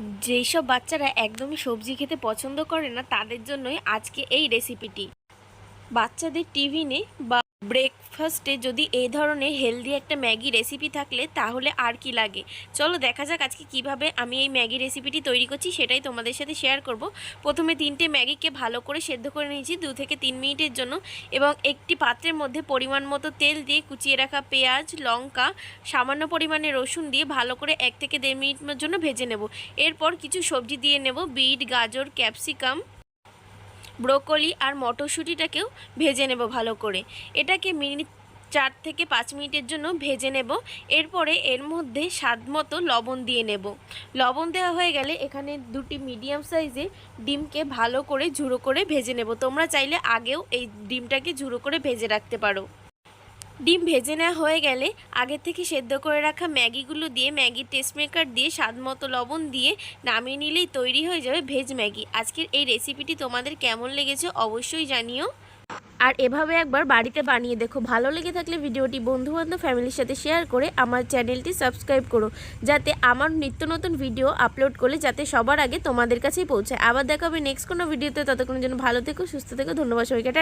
যেই সব বাচ্চারা একদমই সবজি খেতে পছন্দ করে না, তাদের জন্যই আজকে এই রেসিপিটি বাচ্চাদের টিভি টিফিনে বা ব্রেকফাস্টে যদি এই ধরনের হেলদি একটা ম্যাগি রেসিপি থাকলে তাহলে আর কি লাগে? চলো দেখা যাক আজকে কীভাবে আমি এই ম্যাগি রেসিপিটি তৈরি করছি, সেটাই তোমাদের সাথে শেয়ার করব। প্রথমে তিনটে ম্যাগিকে ভালো করে সেদ্ধ করে নিয়েছি দু থেকে তিন মিনিটের জন্য এবং একটি পাত্রের মধ্যে পরিমাণ মতো তেল দিয়ে কুচিয়ে রাখা পেঁয়াজ, লঙ্কা, সামান্য পরিমাণে রসুন দিয়ে ভালো করে এক থেকে দেড় মিনিটের জন্য ভেজে নেব। এরপর কিছু সবজি দিয়ে নেব, বিট, গাজর, ক্যাপসিকাম ব্রোকলি আর মটরশুঁটিটাকেও ভেজে নেব ভালো করে। এটাকে মিনিট চার থেকে পাঁচ মিনিটের জন্য ভেজে নেব। এরপরে এর মধ্যে স্বাদ মতো লবণ দিয়ে নেব। লবণ দেওয়া হয়ে গেলে এখানে দুটি মিডিয়াম সাইজে ডিমকে ভালো করে ঝুড়ো করে ভেজে নেব। তোমরা চাইলে আগেও এই ডিমটাকে ঝুড়ো করে ভেজে রাখতে পারো। ডিম ভেজে নেওয়া হয়ে গেলে আগে থেকে সেদ্ধ করে রাখা ম্যাগিগুলো দিয়ে ম্যাগি টেস্ট মেকার দিয়ে স্বাদ মতো লবণ দিয়ে নামিয়ে নিলেই তৈরি হয়ে যাবে ভেজ ম্যাগি। আজকের এই রেসিপিটি তোমাদের কেমন লেগেছে অবশ্যই জানিও। আর এভাবে একবার বাড়িতে বানিয়ে দেখো। ভালো লেগে থাকলে ভিডিওটি বন্ধুবান্ধব ফ্যামিলির সাথে শেয়ার করে আমার চ্যানেলটি সাবস্ক্রাইব করো, যাতে আমার নিত্য নতুন ভিডিও আপলোড করলে যাতে সবার আগে তোমাদের কাছেই পৌঁছায়। আবার দেখা হবে নেক্সট কোনো ভিডিওতে ততক্ষণের জন্য ভালো থেকো, সুস্থ থেকো। ধন্যবাদ সবাইকে।